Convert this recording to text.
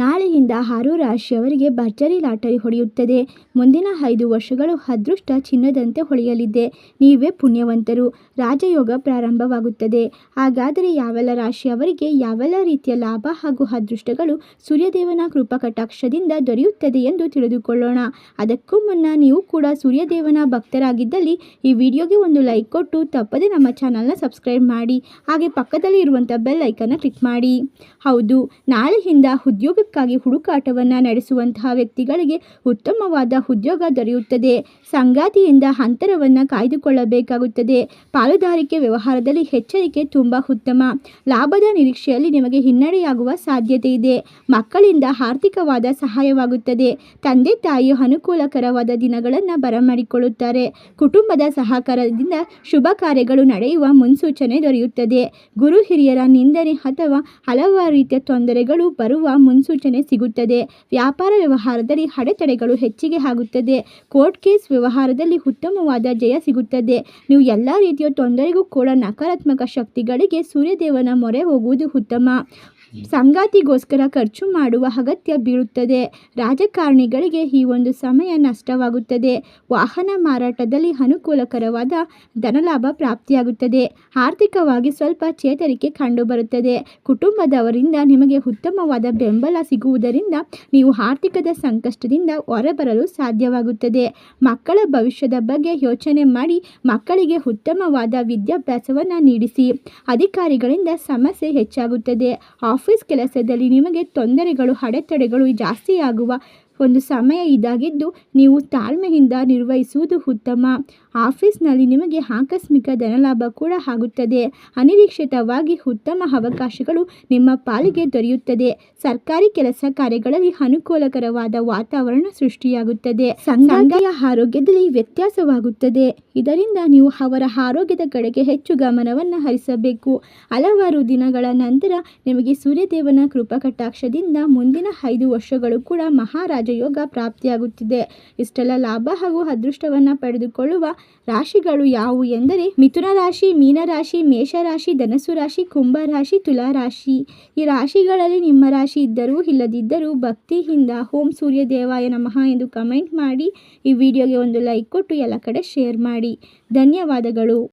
ನಾಳೆಯಿಂದ ಆರು ರಾಶಿಯವರಿಗೆ ಭರ್ಜರಿ ಲಾಟರಿ ಹೊಡೆಯುತ್ತದೆ. ಮುಂದಿನ ಐದು ವರ್ಷಗಳು ಅದೃಷ್ಟ ಚಿನ್ನದಂತೆ ಹೊಳೆಯಲಿದೆ. ನೀವೇ ಪುಣ್ಯವಂತರು. ರಾಜಯೋಗ ಪ್ರಾರಂಭವಾಗುತ್ತದೆ. ಹಾಗಾದರೆ ಯಾವೆಲ್ಲ ರಾಶಿಯವರಿಗೆ ಯಾವೆಲ್ಲ ರೀತಿಯ ಲಾಭ ಹಾಗೂ ಅದೃಷ್ಟಗಳು ಸೂರ್ಯದೇವನ ಕೃಪಾ ಕಟಾಕ್ಷದಿಂದ ದೊರೆಯುತ್ತದೆ ಎಂದು ತಿಳಿದುಕೊಳ್ಳೋಣ. ಅದಕ್ಕೂ ಮುನ್ನ ನೀವು ಕೂಡ ಸೂರ್ಯದೇವನ ಭಕ್ತರಾಗಿದ್ದಲ್ಲಿ ಈ ವಿಡಿಯೋಗೆ ಒಂದು ಲೈಕ್ ಕೊಟ್ಟು ತಪ್ಪದೆ ನಮ್ಮ ಚಾನಲ್ನ ಸಬ್ಸ್ಕ್ರೈಬ್ ಮಾಡಿ. ಹಾಗೆ ಪಕ್ಕದಲ್ಲಿ ಇರುವಂಥ ಬೆಲ್ ಐಕನ್ನ ಕ್ಲಿಕ್ ಮಾಡಿ. ಹೌದು, ನಾಳೆಯಿಂದ ಉದ್ಯೋಗಕ್ಕಾಗಿ ಹುಡುಕಾಟವನ್ನು ನಡೆಸುವಂತಹ ವ್ಯಕ್ತಿಗಳಿಗೆ ಉತ್ತಮವಾದ ಉದ್ಯೋಗ ದೊರೆಯುತ್ತದೆ. ಸಂಗಾತಿಯಿಂದ ಅಂತರವನ್ನು ಕಾಯ್ದುಕೊಳ್ಳಬೇಕಾಗುತ್ತದೆ. ಪಾಲುದಾರಿಕೆ ವ್ಯವಹಾರದಲ್ಲಿ ಎಚ್ಚರಿಕೆ ತುಂಬ ಉತ್ತಮ. ಲಾಭದ ನಿರೀಕ್ಷೆಯಲ್ಲಿ ನಿಮಗೆ ಹಿನ್ನಡೆಯಾಗುವ ಸಾಧ್ಯತೆ ಇದೆ. ಮಕ್ಕಳಿಂದ ಆರ್ಥಿಕವಾದ ಸಹಾಯವಾಗುತ್ತದೆ. ತಂದೆ ತಾಯಿಯು ಅನುಕೂಲಕರವಾದ ದಿನಗಳನ್ನು ಬರಮಾಡಿಕೊಳ್ಳುತ್ತಾರೆ. ಕುಟುಂಬದ ಸಹಕಾರದಿಂದ ಶುಭ ಕಾರ್ಯಗಳು ನಡೆಯುವ ಮುನ್ಸೂಚನೆ ದೊರೆಯುತ್ತದೆ. ಗುರು ಹಿರಿಯರ ನಿಂದನೆ ಅಥವಾ ಹಲವಾರು ರೀತಿಯ ತೊಂದರೆಗಳು ಬರುವ ಮುನ್ಸೂಚನೆ ಸಿಗುತ್ತದೆ. ವ್ಯಾಪಾರ ವ್ಯವಹಾರದಲ್ಲಿ ಅಡೆತಡೆಗಳು ಹೆಚ್ಚಿಗೆ ಆಗುತ್ತದೆ. ಕೋರ್ಟ್ ಕೇಸ್ ವ್ಯವಹಾರದಲ್ಲಿ ಉತ್ತಮವಾದ ಜಯ ಸಿಗುತ್ತದೆ. ನೀವು ಎಲ್ಲ ರೀತಿಯ ತೊಂದರೆಗೂ ಕೂಡ ನಕಾರಾತ್ಮಕ ಶಕ್ತಿಗಳಿಗೆ ಸೂರ್ಯದೇವನ ಮೊರೆ ಹೋಗುವುದು ಉತ್ತಮ. ಸಂಗಾತಿಗೋಸ್ಕರ ಖರ್ಚು ಮಾಡುವ ಅಗತ್ಯ ಬೀಳುತ್ತದೆ ರಾಜಕಾರಣಿಗಳಿಗೆ ಈ ಒಂದು ಸಮಯ ನಷ್ಟವಾಗುತ್ತದೆ. ವಾಹನ ಮಾರಾಟದಲ್ಲಿ ಅನುಕೂಲಕರವಾದ ಧನಲಾಭ ಪ್ರಾಪ್ತಿಯಾಗುತ್ತದೆ. ಆರ್ಥಿಕವಾಗಿ ಸ್ವಲ್ಪ ಚೇತರಿಕೆ ಕಂಡುಬರುತ್ತದೆ. ಕುಟುಂಬದವರಿಂದ ನಿಮಗೆ ಉತ್ತಮವಾದ ಬೆಂಬಲ ಸಿಗುವುದರಿಂದ ನೀವು ಆರ್ಥಿಕದ ಸಂಕಷ್ಟದಿಂದ ಹೊರಬರಲು ಸಾಧ್ಯವಾಗುತ್ತದೆ. ಮಕ್ಕಳ ಭವಿಷ್ಯದ ಬಗ್ಗೆ ಯೋಚನೆ ಮಾಡಿ ಮಕ್ಕಳಿಗೆ ಉತ್ತಮವಾದ ವಿದ್ಯಾಭ್ಯಾಸವನ್ನು ನೀಡಿಸಿ. ಅಧಿಕಾರಿಗಳಿಂದ ಸಮಸ್ಯೆ ಹೆಚ್ಚಾಗುತ್ತದೆ. ಆಫೀಸ್ ಕೆಲಸದಲ್ಲಿ ನಿಮಗೆ ತೊಂದರೆಗಳು ಅಡೆತಡೆಗಳು ಜಾಸ್ತಿಯಾಗುವ ಒಂದು ಸಮಯ ಇದಾಗಿದ್ದು ನೀವು ತಾಳ್ಮೆಯಿಂದ ನಿರ್ವಹಿಸುವುದು ಉತ್ತಮ. ಆಫೀಸ್ನಲ್ಲಿ ನಿಮಗೆ ಆಕಸ್ಮಿಕ ಧನಲಾಭ ಕೂಡ ಆಗುತ್ತದೆ. ಅನಿರೀಕ್ಷಿತವಾಗಿ ಉತ್ತಮ ಅವಕಾಶಗಳು ನಿಮ್ಮ ಪಾಲಿಗೆ ದೊರೆಯುತ್ತದೆ. ಸರ್ಕಾರಿ ಕೆಲಸ ಕಾರ್ಯಗಳಲ್ಲಿ ಅನುಕೂಲಕರವಾದ ವಾತಾವರಣ ಸೃಷ್ಟಿಯಾಗುತ್ತದೆ. ಸಂಗಾಂಗಯ ಆರೋಗ್ಯದಲ್ಲಿ ವ್ಯತ್ಯಾಸವಾಗುತ್ತದೆ. ಇದರಿಂದ ನೀವು ಅವರ ಆರೋಗ್ಯದ ಕಡೆಗೆ ಹೆಚ್ಚು ಗಮನವನ್ನು ಹರಿಸಬೇಕು. ಹಲವಾರು ದಿನಗಳ ನಂತರ ನಿಮಗೆ ಸೂರ್ಯದೇವನ ಕೃಪಕಟಾಕ್ಷದಿಂದ ಮುಂದಿನ ಐದು ವರ್ಷಗಳು ಕೂಡ ಮಹಾರಾಜ ಯೋಗ ಪ್ರಾಪ್ತಿಯಾಗುತ್ತಿದೆ. ಇಷ್ಟೆಲ್ಲ ಲಾಭ ಹಾಗೂ ಅದೃಷ್ಟವನ್ನು ಪಡೆದುಕೊಳ್ಳುವ ರಾಶಿಗಳು ಯಾವುವು ಎಂದರೆ ಮಿಥುನ ರಾಶಿ ಮೀನರಾಶಿ ಮೇಷರಾಶಿ ಧನಸು ರಾಶಿ ಕುಂಭ ರಾಶಿ, ತುಲಾ ರಾಶಿ. ಈ ರಾಶಿಗಳಲ್ಲಿ ನಿಮ್ಮ ರಾಶಿ ಇದ್ದರೂ ಇಲ್ಲದಿದ್ದರೂ ಭಕ್ತಿಯಿಂದ ಓಂ ಸೂರ್ಯ ದೇವಾಯ ನಮಃ ಎಂದು ಕಮೆಂಟ್ ಮಾಡಿ ಈ ವಿಡಿಯೋಗೆ ಒಂದು ಲೈಕ್ ಕೊಟ್ಟು ಎಲ್ಲ ಕಡೆ ಶೇರ್ ಮಾಡಿ. ಧನ್ಯವಾದಗಳು.